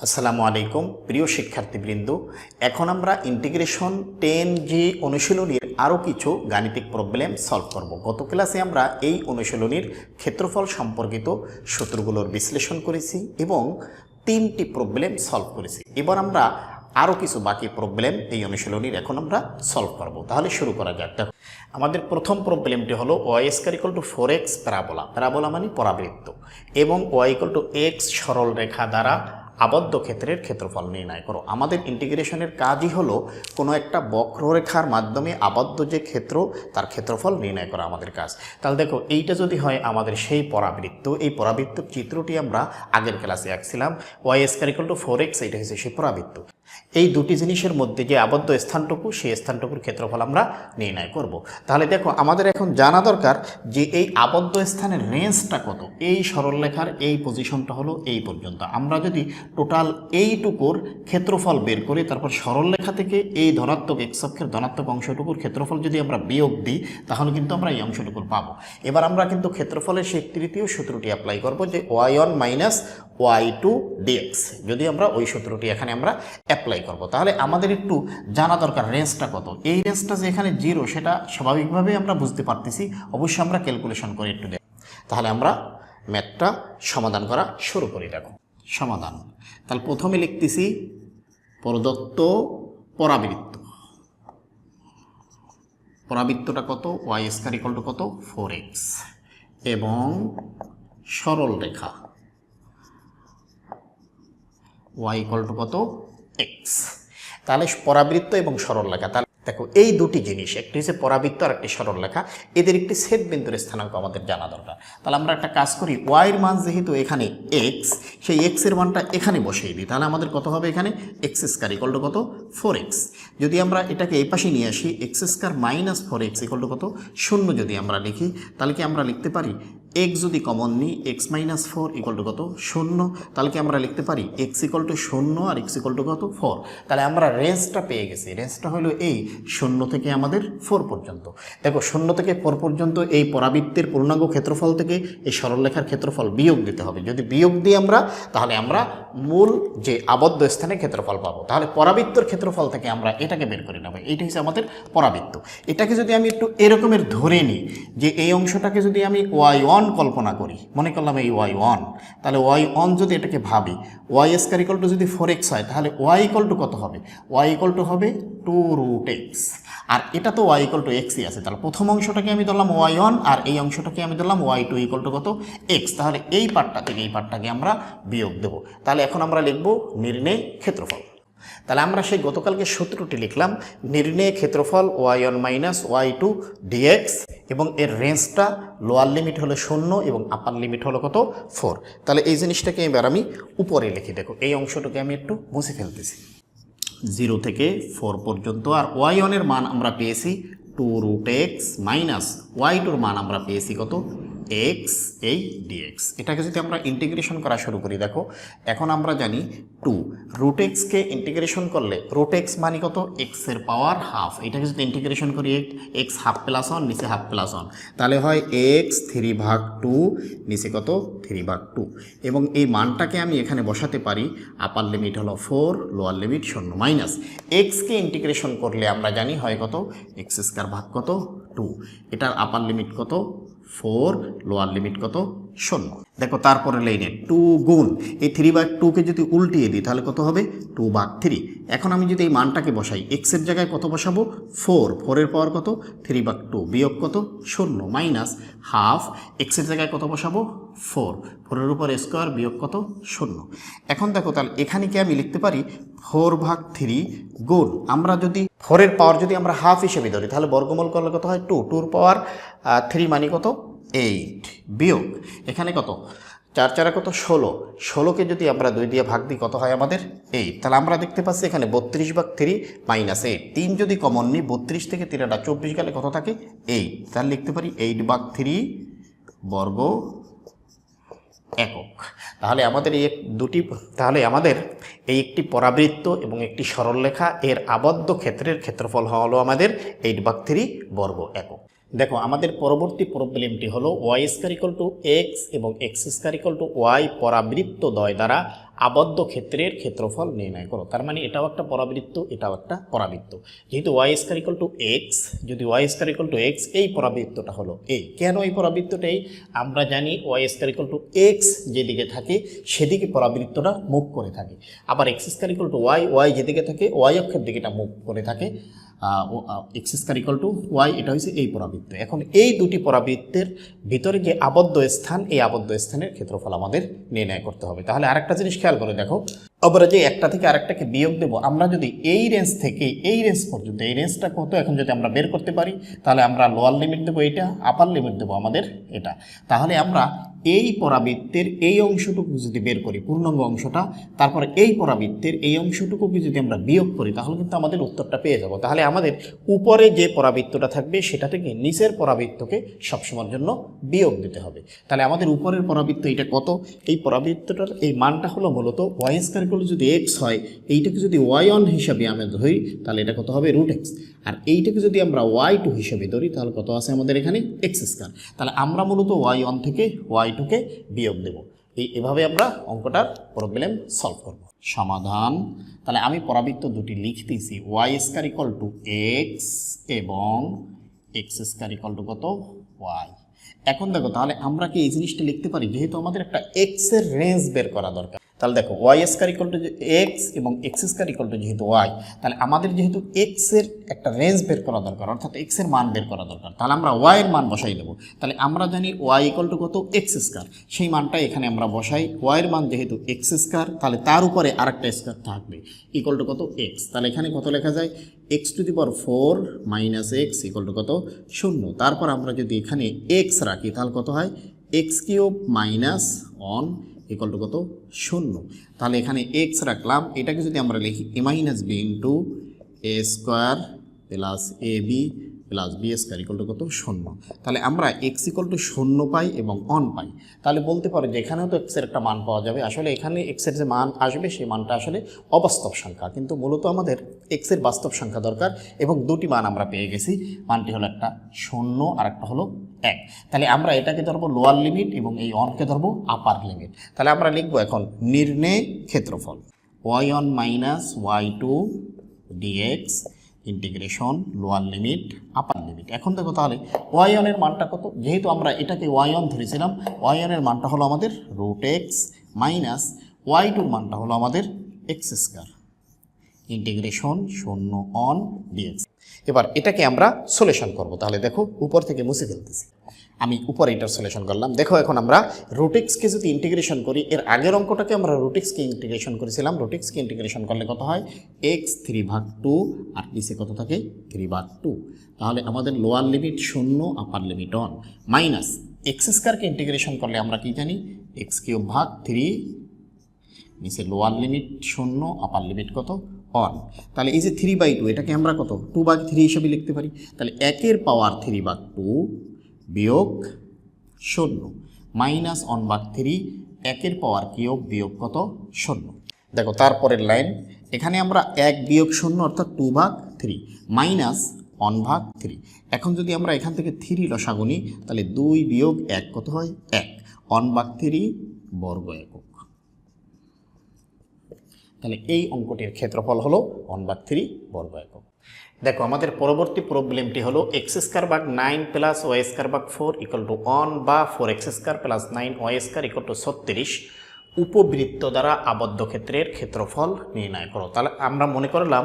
আসসালামু আলাইকুম, প্রিয় শিক্ষার্থীবৃন্দ। এখন আমরা ইন্টিগ্রেশন টেন জি অনুশীলনীর আরও কিছু গাণিতিক প্রবলেম সলভ করব। গত ক্লাসে আমরা এই অনুশীলনীর ক্ষেত্রফল সম্পর্কিত সূত্রগুলোর বিশ্লেষণ করেছি এবং তিনটি প্রবলেম সলভ করেছি। এবার আমরা আরও কিছু বাকি প্রবলেম এই অনুশীলনীর এখন আমরা সলভ করব। তাহলে শুরু করা যাক। আমাদের প্রথম প্রবলেমটি হলো y square equal to four x parabola parabola মানে পরাবৃত্ত এবং ওয়াই ইকুয়াল টু এক্স সরল রেখা দ্বারা আবদ্ধ ক্ষেত্রের ক্ষেত্রফল নির্ণয় করো। আমাদের ইন্টিগ্রেশনের কাজই হলো কোনো একটা বক্ররেখার মাধ্যমে আবদ্ধ যে ক্ষেত্র, তার ক্ষেত্রফল নির্ণয় করা আমাদের কাজ। তাহলে দেখো, এইটা যদি হয় আমাদের সেই পরাবৃত্ত, এই পরাবৃত্ত চিত্রটি আমরা আগের ক্লাসে আঁকছিলাম। Y square equal to four x এইটা হচ্ছে সেই পরাবৃত্ত। এই দুটি জিনিসের মধ্যে যে আবদ্ধ স্থানটুকু, সেই স্থানটুকুর ক্ষেত্রফল আমরা নির্ণয় করব। তাহলে দেখো, আমাদের এখন জানা দরকার যে এই আবদ্ধ স্থানের রেঞ্জটা কত। এই সরলরেখার এই পজিশনটা হলো এই পর্যন্ত। আমরা যদি টোটাল এইটুকুর ক্ষেত্রফল বের করি, তারপর সরলরেখা থেকে এই ধনাত্মক এক্স অক্ষের ধনাত্মক অংশটুকুর ক্ষেত্রফল যদি আমরা বিয়োগ দিই, তাহলে কিন্তু আমরা এই অংশটুকুর পাবো। এবার আমরা কিন্তু ক্ষেত্রফলের সেই তৃতীয় সূত্রটি অ্যাপ্লাই করব যে y one minus y two dx যদি আমরা ওই সূত্রটি এখানে আমরা অ্যাপ্লাই করব, তাহলে আমাদের একটু জানা দরকার রেঞ্জটা কত। এই রেঞ্জটা যে এখানে জিরো সেটা স্বাভাবিকভাবেই আমরা বুঝতে পারতেছি। অবশ্যই আমরা ক্যালকুলেশন করে একটু দেখ তাহলে আমরা ম্যাথটা সমাধান করা শুরু করি, দেখো। সমাধান। তাহলে প্রথমে লিখতেছি প্রদত্ত পরাবৃত্ত। পরাবৃত্তটা কত? ওয়াই ইকুয়াল টু কত? ফোর এক্স এবং সরল রেখা। ওয়াই ইকুয়াল টু কত? এক্স তাহলে পরাবৃত্ত এবং সরল লেখা তাহলে দেখো, এই দুটি জিনিস, একটি হচ্ছে পরাবৃত্ত আর একটি সরল লেখা, এদের একটি সেট বিন্দুর স্থানাঙ্ক আমাদের জানা দরকার। তাহলে আমরা একটা কাজ করি ওয়াইয়ের মান যেহেতু এখানে এক্স সেই এক্সের মানটা এখানে বসিয়ে দিই, তাহলে আমাদের কত হবে এখানে? এক্স স্কোয়ার ইকুয়াল টু কত? ফোর এক্স যদি আমরা এটাকে এই পাশে নিয়ে আসি x square minus four x equal to কত? শূন্য যদি আমরা লিখি, তাহলে কি আমরা লিখতে পারি? এক্স যদি কমন নিই x minus four equal to কত? শূন্য। তাহলে কি আমরা লিখতে পারি? এক্স ইকুয়াল টু শূন্য আর এক্স ইকুয়াল টু কত? ফোর তাহলে আমরা রেঞ্জটা পেয়ে গেছি। রেঞ্জটা হলো এই শূন্য থেকে আমাদের ফোর পর্যন্ত। দেখো, শূন্য থেকে ফোর পর্যন্ত এই পরাবৃত্তের পূর্ণাঙ্গ ক্ষেত্রফল থেকে এই সরলরেখার ক্ষেত্রফল বিয়োগ দিতে হবে। যদি বিয়োগ দিই আমরা, তাহলে আমরা মূল যে আবদ্ধ স্থানে ক্ষেত্রফল পাবো। তাহলে পরাবৃত্তর ক্ষেত্রফল থেকে আমরা এটাকে বের করে নেব। এইটা হচ্ছে আমাদের পরাবৃত্ত। এটাকে যদি আমি একটু এরকমের ধরে নিই যে এই অংশটাকে যদি আমি ওয়াই ওয়ান কল্পনা করি, মনে করলাম এই ওয়াই ওয়ান। তাহলে ওয়াই ওয়ান যদি এটাকে ভাবি, ওয়াই স্কোয়ার ইকল টু যদি ফোর এক্স হয়, তাহলে ওয়াই ইকল টু কত হবে? ওয়াই ইকল টু হবে টু রুট এক্স আর এটা তো ওয়াই ইকল টু এক্সই আছে, তাহলে প্রথম অংশটাকে আমি ধরলাম ওয়াই ওয়ান, আর এই অংশটাকে আমি ধরলাম ওয়াই টু ইকল টু কত? এক্স তাহলে এই পার্টটা থেকে এই পার্টটাকে আমরা বিয়োগ দেবো। তাহলে এখন আমরা লিখব নির্ণয় ক্ষেত্রফল। তাহলে আমরা সেই গতকালকে সূত্রটি লিখলাম, নির্ণয় ক্ষেত্রফল y one minus y two dx এবং এর রেঞ্জটা লোয়ার লিমিট হলো শূন্য এবং আপার লিমিট হলো কত? ফোর তাহলে এই জিনিসটাকে এবার আমি উপরে লিখি। দেখো, এই অংশটাকে আমি একটু মুছে ফেলতেছি। জিরো থেকে ফোর পর্যন্ত আর ওয়াই ওয়ানের মান আমরা পেয়েছি two root x minus y টুর মান আমরা পেয়েছি কত? এক্স এই ডিএক্স এটাকে যদি আমরা ইন্টিগ্রেশন করা শুরু করি, দেখো, এখন আমরা জানি টু রুট ইন্টিগ্রেশন করলে রুট মানে কত? এক্সের পাওয়ার হাফ এটাকে যদি ইন্টিগ্রেশন করি এক্স হাফ প্লাস ওয়ান নিচে হাফ প্লাস ওয়ান তাহলে হয় এক্স থ্রি ভাগ টু নিচে কত? থ্রি ভাগ টু এবং এই মানটাকে আমি এখানে বসাতে পারি আপার লিমিট হলো ফোর লোয়ার লিমিট শূন্য মাইনাস এক্সকে ইন্টিগ্রেশন করলে আমরা জানি হয় কত? এক্স স্কোয়ার ভাগ কত? টু এটার আপার লিমিট কত? ফোর, লোয়ার লিমিট কত? শূন্য। দেখো তারপরে লাইনে টু গুণ, এই থ্রি বাই টুকে যদি উল্টিয়ে দিই, তাহলে কত হবে? টু বাগ থ্রি। এখন আমি যদি এই মানটাকে বসাই এক্সের জায়গায় কত বসাবো? ফোর। ফোরের পাওয়ার কত? থ্রি বাগ টু বিয়োগ কত? শূন্য মাইনাস হাফ। এক্সের জায়গায় কত বসাবো? ফোর। ফোরের উপর স্কোয়ার বিয়োগ কত? শূন্য। এখন দেখো, তাহলে এখানে কি আমি লিখতে পারি? ফোর ভাগ থ্রি গুণ। আমরা যদি ফোরের পাওয়ার যদি আমরা হাফ হিসেবে ধরি, তাহলে বর্গমূল করলে কত হয়? টু, টুর পাওয়ার থ্রি মানে কত? এইট বিয়োগ। এখানে কত? চার চারা কত? ষোলো। ষোলোকে যদি আমরা দুই দিয়ে ভাগ দিই, কত হয় আমাদের? এইট। তাহলে আমরা দেখতে পাচ্ছি এখানে বত্রিশ ভাগ থ্রি মাইনাস এইট। তিন যদি কমন নিই, বত্রিশ থেকে তিনটা চব্বিশ গেলে কত থাকে? এইট। তাহলে লিখতে পারি এইট ভাগ থ্রি বর্গ একক। তাহলে আমাদের এই দুটি তাহলে আমাদের এই একটি পরাবৃত্ত এবং একটি সরলরেখা এর আবদ্ধ ক্ষেত্রের ক্ষেত্রফল হলো আমাদের এইট বাক থ্রি বর্গ একক। দেখো, আমাদের পরবর্তী প্রবলেমটি হলো y square equal to x এবং x square equal to y পরাবৃত্ত দ্বয় দ্বারা আবদ্ধ ক্ষেত্রের ক্ষেত্রফল নির্ণয় করো। তার মানে এটাও একটা পরাবৃত্ত, এটাও একটা পরাবৃত্ত। যেহেতু ওয়াই ইকুয়াল টু এক্স যদি ওয়াই ইকুয়াল টু এক্স এই পরাবৃত্তটা হলো এই কেন এই পরাবৃত্তটা এই? আমরা জানি ওয়াই ইকুয়াল টু এক্স যেদিকে থাকে, সেদিকে পরাবৃত্তটা মুখ করে থাকে। আবার x equal to y y যেদিকে থাকে ওয়াই অক্ষের দিকে এটা মুখ করে থাকে। এক্স স্কোয়ার টু ওয়াই এটা হচ্ছে এই পরাবৃত্ত। এখন এই দুটি পরাবৃত্তের ভিতরে যে আবদ্ধ স্থান, এই আবদ্ধ স্থানের ক্ষেত্রফল আমাদের নির্ণয় করতে হবে। তাহলে আরেকটা জিনিস খেয়াল করে দেখো। আমরা যে একটা থেকে আরেকটাকে বিয়োগ দেব। আমরা যদি এই রেঞ্জ থেকে এই রেঞ্জ পর্যন্ত, এই রেঞ্জটা কত? এখন যদি আমরা বের করতে পারি, তাহলে আমরা লোয়ার লিমিট দেবো এটা আপার লিমিট দেবো আমাদের এটা। তাহলে আমরা এই পরাবৃত্তের এই অংশটুকু যদি বের করি, পূর্ণাঙ্গ অংশটা, তারপর এই পরাবৃত্তের এই অংশটুকুকে যদি আমরা বিয়োগ করি, তাহলে কিন্তু আমাদের উত্তরটা পেয়ে যাব। তাহলে আমাদের উপরে যে পরাবৃত্তটা থাকবে, সেটা থেকে নিচের পরাবৃত্তকে সবসময়ের জন্য বিয়োগ দিতে হবে। তাহলে আমাদের উপরের পরাবৃত্ত এটা কত? এই পরাবৃত্তটার এই মানটা হলো মূলত ওয়াই স্কোয়ারগুলো যদি এক্স হয়, এইটাকে যদি ওয়াই অন হিসাবে আমরা ধরি, তাহলে এটা কত হবে? রুট এক্স আর এইটাকে যদি আমরা ওয়াই টু হিসেবে ধরি, তাহলে কত আছে আমাদের এখানে? এক্স স্কোয়ার তাহলে আমরা মূলত ওয়াই ওয়ান থেকে ওয়াই টুকে বিয়োগ দেব। এই এভাবে আমরা অঙ্কটার প্রবলেম সলভ করব। সমাধান। তাহলে আমি পরাবৃত্ত দুটি লিখতেছি। Y square equal to x এবং এক্স স্কোয়ার ইকল টু কত? ওয়াই এখন দেখো, তাহলে আমরা কি এই জিনিসটা লিখতে পারি? যেহেতু আমাদের একটা এক্সের রেঞ্জ বের করা দরকার। তাহলে দেখো y square equal to x এবং এক্স স্কোয়ার ইকল টু যেহেতু ওয়াই তাহলে আমাদের যেহেতু এক্সের একটা রেঞ্জ বের করা দরকার, অর্থাৎ এক্সের মান বের করা দরকার, তাহলে আমরা ওয়াই এর মান বসাই দেবো। তাহলে আমরা জানি ওয়াই ইকল টু কত? এক্স স্কোয়ার সেই মানটা এখানে আমরা বসাই ওয়াই এর মান যেহেতু এক্স স্কোয়ার তাহলে তার উপরে আরেকটা স্কোয়ার থাকবে ইকল টু কত? এক্স তাহলে এখানে কত লেখা যায়? X to the power four minus x equal to কত? শূন্য। তারপর আমরা যদি এখানে এক্স রাখি, তাহলে কত হয়? X cube minus one equal to কত? শূন্য। তাহলে এখানে এক্স রাখলাম। এটাকে যদি আমরা লিখি a minus b into a square plus a b plus b square equal to কত? শূন্য। তাহলে আমরা এক্স ইকুয়াল টু শূন্য পাই এবং অন পাই। তাহলে বলতে পারো যে এখানেও তো এক্সের একটা মান পাওয়া যাবে। আসলে এখানে এক্সের যে মান আসবে, সেই মানটা আসলে অবাস্তব সংখ্যা। কিন্তু মূলত আমাদের এক্সের বাস্তব সংখ্যা দরকার এবং দুটি মান আমরা পেয়ে গেছি। মানটি হলো একটা শূন্য আর একটা হলো এক। তাহলে আমরা এটাকে ধরবো লোয়ার লিমিট এবং এই অনকে ধরবো আপার লিমিট তাহলে আমরা লিখব এখন নির্ণয় ক্ষেত্রফল। Y one minus y two dx integration lower limit upper limit এখন দেখো তাহলে ওয়াইনের মানটা কত? যেহেতু আমরা এটাকে ওয়াই অন ধরেছিলাম ওয়াইনের মানটা হলো আমাদের রুট এক্স মাইনাস ওয়াই টুর মানটা হলো আমাদের এক্স স্কোয়ার ইন্টিগ্রেশন শূন্য অন ডিএক্স এবার এটাকে আমরা সলিউশন করব। তাহলে দেখো উপর থেকে মুছে ফেলতেছি। আমি উপরে এটার করলাম। দেখো এখন আমরা রুটিক্সকে যদি ইন্টিগ্রেশন করি, এর আগের অঙ্কটাকে আমরা রুটিক্সকে ইন্টিগ্রেশন করেছিলাম। রুটিক্সকে ইন্টিগ্রেশন করলে কত হয়? এক্স থ্রি ভাগ টু আর নিচে কত থাকে? থ্রি ভাগ টু তাহলে আমাদের লোয়ার লিমিট শূন্য upper limit one minus x স্কোয়ারকে ইন্টিগ্রেশন করলে আমরা কি জানি? এক্স কিউব ভাগ থ্রি নিচে লোয়ার লিমিট শূন্য আপার লিমিট কত? অন তাহলে এই যে থ্রি বাই টু এটাকে আমরা কত? টু বাই থ্রি হিসেবে লিখতে পারি। তাহলে একের পাওয়ার থ্রি বাগ টু বিয়োগ শূন্য। মাইনাস অন বাগ থ্রি, একের পাওয়ার কিয়োগ বিয়োগ কত? শূন্য। দেখো, তারপরের লাইন, এখানে আমরা এক বিয়োগ শূন্য অর্থাৎ টু ভাগ থ্রি মাইনাস অন ভাগ থ্রি এখন যদি আমরা এখান থেকে থ্রি লসাগুনি তাহলে দুই বিয়োগ এক কত হয়? এক। অন ভাগ থ্রি বর্গ একক। তাহলে এই অঙ্কটির ক্ষেত্রফল হলো ওয়ান বাগ থ্রি বর্গ একক। দেখো, আমাদের পরবর্তী প্রবলেমটি হলো এক্স স্কোয়ার বাগ নাইন প্লাস ওয়াই স্কোয়ার বাগ ফোর ইকুয়াল টু ওয়ান বা four x square plus nine y square equal to ছত্রিশ উপবৃত্ত দ্বারা আবদ্ধ ক্ষেত্রের ক্ষেত্রফল নির্ণয় করো। তাহলে আমরা মনে করলাম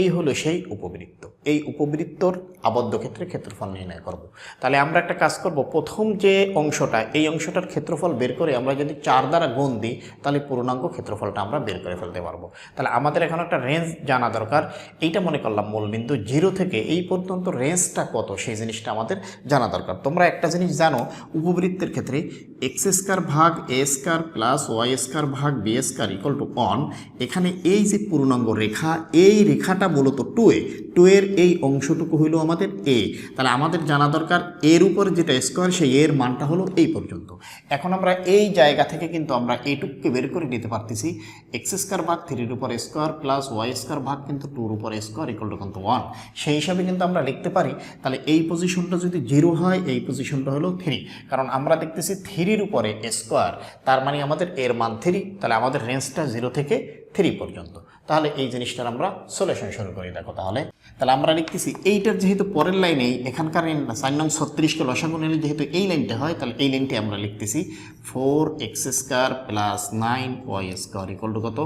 এই হলো সেই উপবৃত্ত। এই উপবৃত্তর আবদ্ধ ক্ষেত্রে ক্ষেত্রফল নির্ণয় করব। তাহলে আমরা একটা কাজ করব, প্রথম যে অংশটা, এই অংশটার ক্ষেত্রফল বের করে আমরা যদি চার দ্বারা গুণ দিই, তাহলে পূর্ণাঙ্গ ক্ষেত্রফলটা আমরা বের করে ফেলতে পারব। তাহলে আমাদের এখন একটা রেঞ্জ জানা দরকার। এইটা মনে করলাম মূলবিন্দু জিরো থেকে এই পর্যন্ত রেঞ্জটা কত, সেই জিনিসটা আমাদের জানা দরকার। তোমরা একটা জিনিস জানো, উপবৃত্তের ক্ষেত্রে এক্স স্কোয়ার ভাগ a square plus y square ভাগ b square equal to one এখানে এই যে পূর্ণাঙ্গ রেখা, এই রেখাটা মূলত টু এ টু এর এই অংশটুকু হইল আমাদের এ তাহলে আমাদের জানা দরকার এর উপর যেটা স্কোয়ার সেই এর মানটা হলো এই পর্যন্ত। এখন আমরা এই জায়গা থেকে কিন্তু আমরা এইটুকুকে বের করে নিতে পারতেছি। এক্স স্কোয়ার ভাগ থ্রির উপর স্কোয়ার প্লাস ওয়াই স্কোয়ার ভাগ কিন্তু টুর উপর স্কোয়ার ইকুয়াল টু কিন্তু ওয়ান সেই হিসাবে কিন্তু আমরা লিখতে পারি, তাহলে এই পজিশনটা যদি জিরো হয়, এই পজিশনটা হলো থ্রি কারণ আমরা দেখতেছি থ্রির উপরে স্কোয়ার তার মানে আমাদের এর মান থ্রি তাহলে আমাদের রেঞ্জটা জিরো থেকে থ্রি পর্যন্ত। তাহলে এই জিনিসটার আমরা সলিউশন শুরু করি, দেখো তাহলে। তাহলে আমরা লিখতেছি, এইটার যেহেতু পরের লাইনেই এখানকার সাইন নং ছত্রিশকে লসাগু নিলে যেহেতু এই লাইনটা হয়, তাহলে এই লাইনটি আমরা লিখতেছি four x square plus nine y square equal to কত?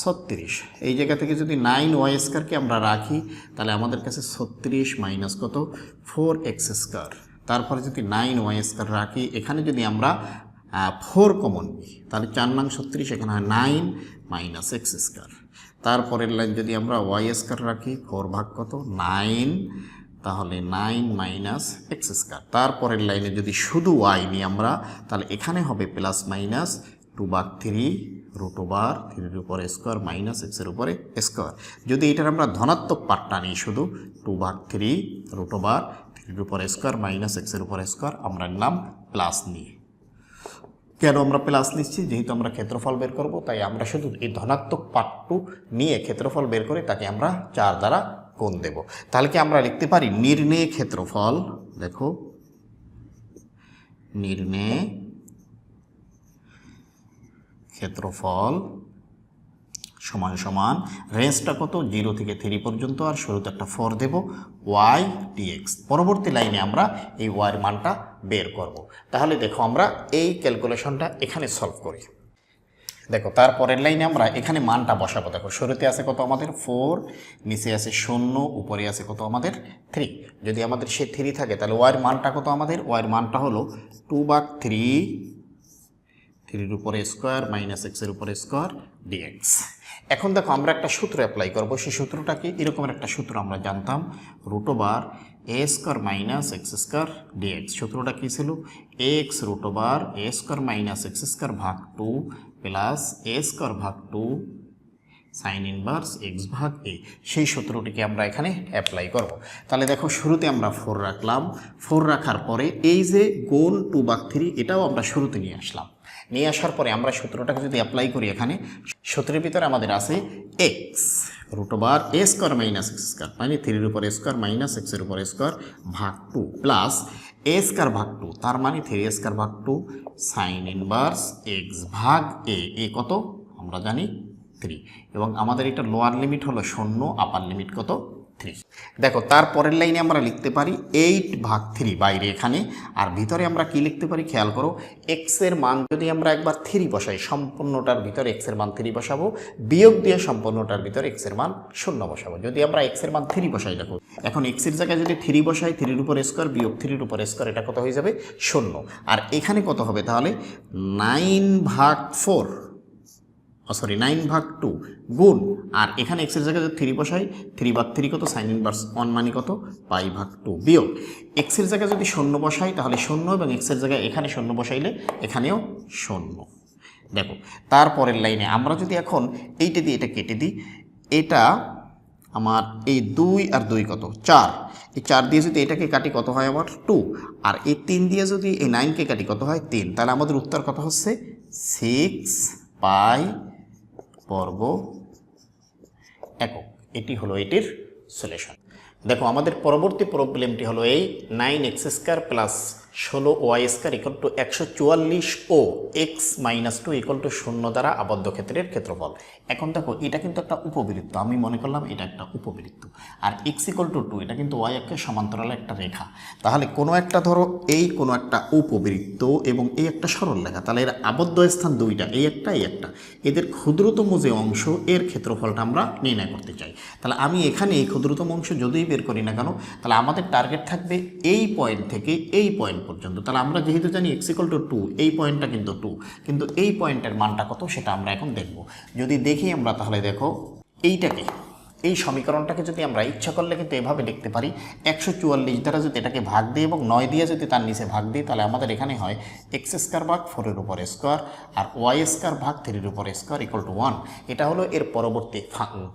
ছত্রিশ। এই জায়গা থেকে যদি নাইন ওয়াই স্কোয়ারকে আমরা রাখি, তাহলে আমাদের কাছে ছত্রিশ মাইনাস কত? Four x square. তারপরে যদি নাইন ওয়াই স্কোয়ার রাখি, এখানে যদি আমরা ফোর কমন নিই, তাহলে চার নাম ছত্রিশ এখানে হয় নাইন মাইনাস এক্স স্কোয়ার তারপরের লাইন যদি আমরা ওয়াই স্কোয়ার রাখি ফোর ভাগ কত? নাইন তাহলে নাইন মাইনাস এক্স স্কোয়ার তারপরের লাইনে যদি শুধু ওয়াই নিই আমরা, তাহলে এখানে হবে প্লাস মাইনাস টু ভাগ থ্রি রুট ওভার থ্রির উপরে স্কোয়ার মাইনাস এক্সের উপরে স্কোয়ার যদি এটার আমরা ধনাত্মক পার্টটা নিই শুধু টু ভাগ থ্রি রুট ওভার থ্রির উপরে স্কোয়ার মাইনাস এক্সের উপরে স্কোয়ার আমরা নিলাম প্লাস নিয়ে কেন আমরা প্লাস নিচ্ছি? যেহেতু আমরা ক্ষেত্রফল বের করব, তাই আমরা শুধু এই ধনাত্মক পার্টটু নিয়ে ক্ষেত্রফল বের করে তাকে আমরা চার দ্বারা গুণ দেব। তাহলে কি আমরা লিখতে পারি? নির্ণয় ক্ষেত্রফল, দেখো, নির্ণয় ক্ষেত্রফল সমান সমান রেঞ্জটা কত? জিরো থেকে থ্রি পর্যন্ত, আর শুরুতে একটা ফোর দেব ওয়াই ডিএক্স পরবর্তী লাইনে আমরা এই ওয়াইয়ের মানটা বের করব। তাহলে দেখো আমরা এই ক্যালকুলেশনটা এখানে সলভ করি। দেখো, তারপরের লাইনে আমরা এখানে মানটা বসাবো। দেখো, শুরুতে আছে কত আমাদের? ফোর নিচে আছে শূন্য, উপরে আছে কত আমাদের? থ্রি যদি আমাদের সে থ্রি থাকে, তাহলে ওয়াইয়ের মানটা কত আমাদের? ওয়াইয়ের মানটা হলো টু বা থ্রি থ্রির উপরে স্কোয়ার মাইনাস এক্সের উপরে স্কোয়ার ডিএক্স এখন দেখো আমরা একটা সূত্র অ্যাপ্লাই করব, সেই সূত্রটা কি? এরকমের একটা সূত্র আমরা জানতাম root over a square minus x square dx সূত্রটা কী ছিল? X root over a square minus x square ভাগ টু প্লাস এ স্কোয়ার ভাগ টু সাইন ইনভার্স এক্স ভাগ এ সেই সূত্রটিকে আমরা এখানে অ্যাপ্লাই করব। তাহলে দেখো, শুরুতে আমরা ফোর রাখলাম। ফোর রাখার পরে এই যে গোল টু বাগ থ্রি এটাও আমরা শুরুতে নিয়ে আসলাম। নিয়ে আসার পরে আমরা সূত্রটাকে যদি অ্যাপ্লাই করি এখানে, সূত্রের ভিতরে আমাদের আছে x root over a square minus x square মানে থ্রির উপর স্কোয়ার মাইনাস এক্সের উপর স্কোয়ার ভাগ টু প্লাস এ স্কোয়ার ভাগ টু তার মানে থ্রি স্কোয়ার ভাগ টু সাইন ইনভার্স এক্স ভাগ এ এ কত? আমরা জানি থ্রি এবং আমাদের এটা লোয়ার লিমিট হলো শূন্য আপার লিমিট কত? থ্রি দেখো, তারপরের লাইনে আমরা লিখতে পারি এইট ভাগ থ্রি বাইরে এখানে, আর ভিতরে আমরা কি লিখতে পারি? খেয়াল করো এক্সের মান যদি আমরা একবার থ্রি বসাই, সম্পূর্ণটার ভিতরে এক্সের মান থ্রি বসাবো, বিয়োগ দিয়ে সম্পূর্ণটার ভিতরে এক্সের মান শূন্য বসাবো। যদি আমরা এক্সের মান থ্রি বসাই, দেখো, এখন এক্সের জায়গায় যদি থ্রি বসাই থ্রির উপর স্কোয়ার বিয়োগ থ্রির উপর স্কোয়ার এটা কত হয়ে যাবে? শূন্য। আর এখানে কত হবে তাহলে? নাইন ভাগ ফোর সরি নাইন ভাগ টু গুণ, আর এখানে এক্সের জায়গায় যদি থ্রি বসাই থ্রি ভাগ থ্রি কত? সাইন ইনভার্স ওয়ান মানে কত? পাই ভাগ টু বিয়োগ। এক্সের জায়গায় যদি শূন্য বসাই, তাহলে শূন্য, এবং এক্সের জায়গায় এখানে শূন্য বসাইলে এখানেও শূন্য। দেখো, তারপরের লাইনে আমরা যদি এখন এইটা দিয়ে এটা কেটে দিই, এটা আমার এই দুই আর দুই কত? চার। এই চার দিয়ে যদি এটাকে কাটি, কত হয় আমার? টু আর এই তিন দিয়ে যদি এই নাইনকে কাটি, কত হয়? তিন। তাহলে আমাদের উত্তর কত হচ্ছে? সিক্স পাই বর্গ একক। এটি হলো এটির সলিউশন দেখো, আমাদের পরবর্তী প্রবলেমটি হলো এই নাইন এক্স স্কোয়ার প্লাস ষোলো ওয়াই স্কোয়ার ইকুয়াল টু একশো চুয়াল্লিশ ও x minus two equal to শূন্য দ্বারা আবদ্ধ ক্ষেত্রের ক্ষেত্রফল। এখন দেখো, এটা কিন্তু একটা উপবৃত্ত। আমি মনে করলাম এটা একটা উপবৃত্ত। আর এক্স ইকুয়াল টু টু এটা কিন্তু ওয়াই একের সমান্তরাল একটা রেখা। তাহলে কোনো একটা ধরো এই কোনো একটা উপবৃত্ত এবং এই একটা সরল রেখা তাহলে এর আবদ্ধ স্থান দুইটা, এই একটা এই একটা। এদের ক্ষুদ্রতম যে অংশ, এর ক্ষেত্রফলটা আমরা নির্ণয় করতে চাই। তাহলে আমি এখানে এই ক্ষুদ্রতম অংশ যদিই বের করি না কেন, তাহলে আমাদের টার্গেট থাকবে এই পয়েন্ট থেকে এই পয়েন্ট পর্যন্ত। তাহলে আমরা যেহেতু জানি এক্স ইকল টু টু এই পয়েন্টটা কিন্তু টু কিন্তু এই পয়েন্টের মানটা কত সেটা আমরা এখন দেখব। যদি দেখি আমরা তাহলে দেখো, এইটাকে এই সমীকরণটাকে যদি আমরা ইচ্ছা করলে কিন্তু এভাবে লিখতে পারি। একশো চুয়াল্লিশ দ্বারা যদি এটাকে ভাগ দিই এবং নয় দিয়ে যদি তার নিচে ভাগ দিই, তাহলে আমাদের এখানে হয় এক্স স্কোয়ার ভাগ ফোরের উপর স্কোয়ার আর ওয়াই স্কোয়ার ভাগ থ্রির উপর স্কোয়ার ইকুয়াল টু ওয়ান এটা হলো এর পরবর্তী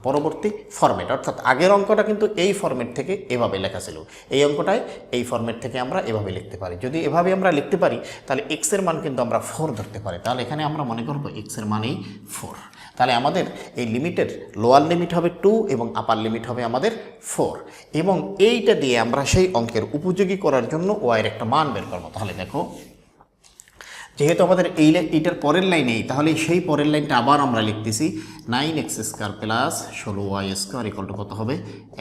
পরবর্তী ফরম্যাট অর্থাৎ আগের অঙ্কটা কিন্তু এই ফরম্যাট থেকে এভাবে লেখা ছিল। এই অঙ্কটায় এই ফরম্যাট থেকে আমরা এভাবে লিখতে পারি। যদি এভাবে আমরা লিখতে পারি, তাহলে এক্সের মান কিন্তু আমরা ফোর ধরতে পারি। তাহলে এখানে আমরা মনে করব এক্সের মানেই ফোর তাহলে আমাদের এই লিমিটের লোয়ার লিমিট হবে টু এবং আপার লিমিট হবে আমাদের ফোর এবং এইটা দিয়ে আমরা সেই অঙ্কের উপযোগী করার জন্য ওয়াইয়ের একটা মান বের করব। তাহলে দেখো, যেহেতু আমাদের এই এইটার পরের লাইন নেই তাহলে সেই পরের লাইনটা আবার আমরা লিখতেছি নাইন এক্স স্কোয়ার প্লাস ষোলো ওয়াই স্কোয়ার ইকুয়াল টু কত হবে?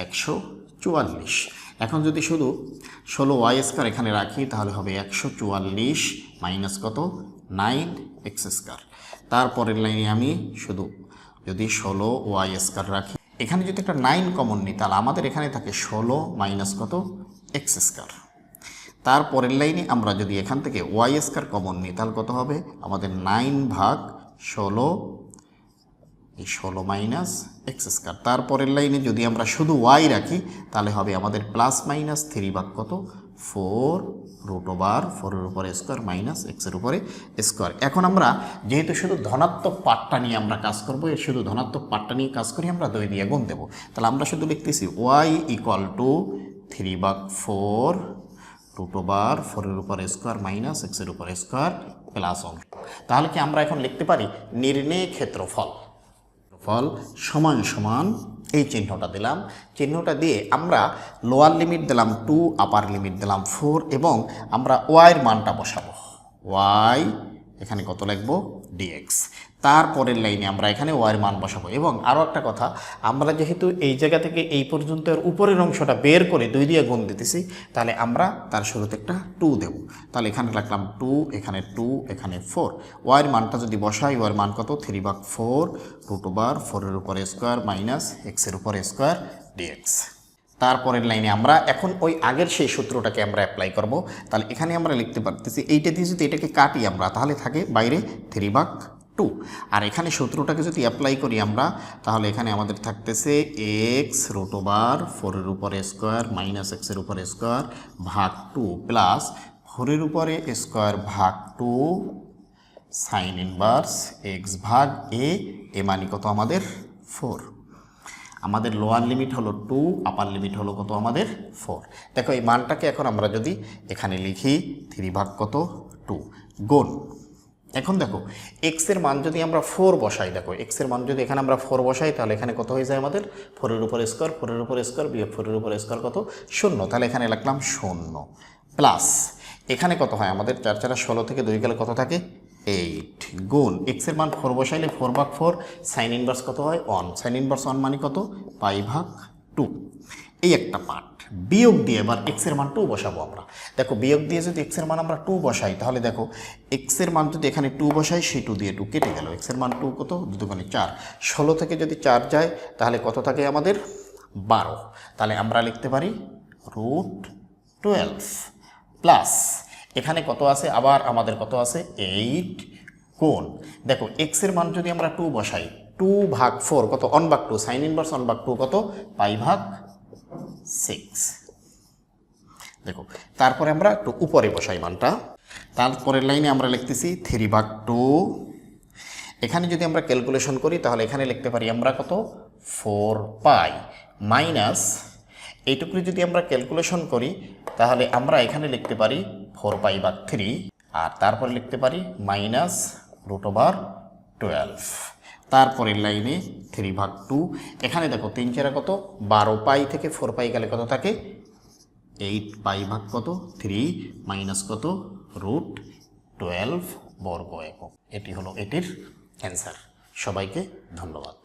একশো চুয়াল্লিশ। এখন যদি শুধু ষোলো ওয়াই স্কোয়ার এখানে রাখি, তাহলে হবে একশো চুয়াল্লিশ মাইনাস কত? নাইন এক্স স্কোয়ার তারপরের লাইনে আমি শুধু যদি ষোলো ওয়াই স্কোয়ার রাখি এখানে যদি একটা নাইন কমন নিই, তাহলে আমাদের এখানে থাকে ষোলো মাইনাস কত? X square. তারপরের লাইনে আমরা যদি এখান থেকে ওয়াই স্কোয়ার কমন নিই, তাহলে কত হবে? আমাদের নাইন ভাগ ষোলো, এই ষোলো মাইনাস এক্স স্কোয়ার। তারপরের লাইনে যদি আমরা শুধু ওয়াই রাখি, তাহলে হবে আমাদের প্লাস মাইনাস থ্রি ভাগ কত? ফোর রুট ওভার ফোরের উপরে স্কোয়ার মাইনাস এক্সের উপরে স্কোয়ার। এখন আমরা, যেহেতু শুধু ধনাত্মক পার্টটা নিয়ে আমরা কাজ করব, এর শুধু ধনাত্মক পার্টটা নিয়ে কাজ করি, আমরা দুই দিয়ে গুণ দেবো। তাহলে আমরা শুধু লিখতেছি ওয়াই ইকুয়াল টু থ্রি ভাগ ফোর রুট ওভার ফোরের উপরে স্কোয়ার মাইনাস এক্সের উপর স্কোয়ার প্লাস ওয়ান। তাহলে কি আমরা এখন লিখতে পারি নির্ণয় ক্ষেত্রফল? ফল সমান সমান এই চিহ্নটা দিলাম। চিহ্নটা দিয়ে আমরা লোয়ার লিমিট দিলাম টু আপার লিমিট দিলাম ফোর এবং আমরা ওয়াইয়ের মানটা বসাবো। ওয়াই এখানে কত লিখব? ডিএক্স তারপরের লাইনে আমরা এখানে ওয়াইয়ের মান বসাবো। এবং আরও একটা কথা, আমরা যেহেতু এই জায়গা থেকে এই পর্যন্ত উপরের অংশটা বের করে দুই দিয়ে গুণ দিতেছি, তাহলে আমরা তার শুরুতে একটা টু দেব। তাহলে এখানে রাখলাম টু এখানে টু এখানে ফোর ওয়াইয়ের মানটা যদি বসাই, ওয়ার মান কত? থ্রি বাক ফোর রুট ওভার ফোরের উপরে স্কোয়ার মাইনাস এক্সের উপরে স্কোয়ার ডিএক্স তারপরের লাইনে আমরা এখন ওই আগের সেই সূত্রটাকে আমরা অ্যাপ্লাই করব। তাহলে এখানে আমরা লিখতে পারতেছি, এইটা দিয়ে যদি এটাকে কাটি আমরা, তাহলে থাকে বাইরে থ্রি বাক টু। আর এখানে সূত্রটাকে যদি অ্যাপ্লাই করি আমরা, তাহলে এখানে আমাদের থাকতেছে এক্স রুট ওভার ফোরের উপরে স্কোয়ার মাইনাস এক্সের উপরে স্কোয়ার ভাগ টু প্লাস ফোরের উপরে স্কোয়ার ভাগ টু সাইন ইনভার্স এক্স ভাগ এ এ মানি কত আমাদের ফোর আমাদের লোয়ার লিমিট হলো টু আপার লিমিট হলো কত আমাদের ফোর দেখো এই মানটাকে এখন আমরা যদি এখানে লিখি থ্রি ভাগ কত? টু গুণ। এখন দেখো এক্সের মান যদি আমরা ফোর বসাই, দেখো এক্সের মান যদি এখানে আমরা ফোর বসাই, তাহলে এখানে কত হয়ে যায় আমাদের? ফোরের উপর স্কোয়ার ফোরের উপর স্কোয়ার বিয়োগ ফোরের উপর স্কোয়ার কত? শূন্য। তাহলে এখানে লিখলাম শূন্য। প্লাস এখানে কত হয় আমাদের? চার চারা ষোলো থেকে দুই গেলে কত থাকে? এইট গুণ এক্সের মান ফোর বসাইলে ফোর ভাগ ফোর সাইন ইনভার্স কত হয়? ওয়ান সাইন ইনভার্স ওয়ান মানে কত? পাই ভাগ টু এই একটা পার্ট বিয়োগ দিয়ে এবার এক্সের মান টু বসাবো আমরা। দেখো, বিয়োগ দিয়ে যদি এক্সের মান আমরা টু বসাই, তাহলে দেখো এক্সের মান যদি এখানে টু বসাই, সেই টু দিয়ে টু কেটে গেল। এক্সের মান টু কত? দুদুখানে চার। ষোলো থেকে যদি চার যায়, তাহলে কত থাকে আমাদের? বারো। তাহলে আমরা লিখতে পারি রুট টুয়েলভ প্লাস এখানে কত আছে? আবার আমাদের কত আছে? এইট কোন দেখো এক্সের মান যদি আমরা টু বসাই টু ভাগ ফোর কত? অন ভাগ টু সাইন ইনভার্স অন ভাগ টু কত? পাই ভাগ সিক্স দেখো, তারপরে আমরা একটু উপরে বসাই মানটা। তারপরের লাইনে আমরা লিখতেছি থ্রি ভাগ টু। এখানে যদি আমরা ক্যালকুলেশন করি, তাহলে এখানে লিখতে পারি আমরা কত? ফোর পাই মাইনাস এইটুকু যদি আমরা ক্যালকুলেশন করি, তাহলে আমরা এখানে লিখতে পারি ফোর পাই বা থ্রি। আর তারপরে লিখতে পারি মাইনাস রুট ওভার টুয়েলভ। তারপরের লাইনে থ্রি ভাগ টু। এখানে দেখো তিন চারা কত? বারো পাই থেকে ফোর পাই গেলে কত থাকে? এইট পাই ভাগ কত? থ্রি মাইনাস কত? রুট টুয়েলভ বর্গ একক। এটি হলো এটির অ্যান্সার। সবাইকে ধন্যবাদ।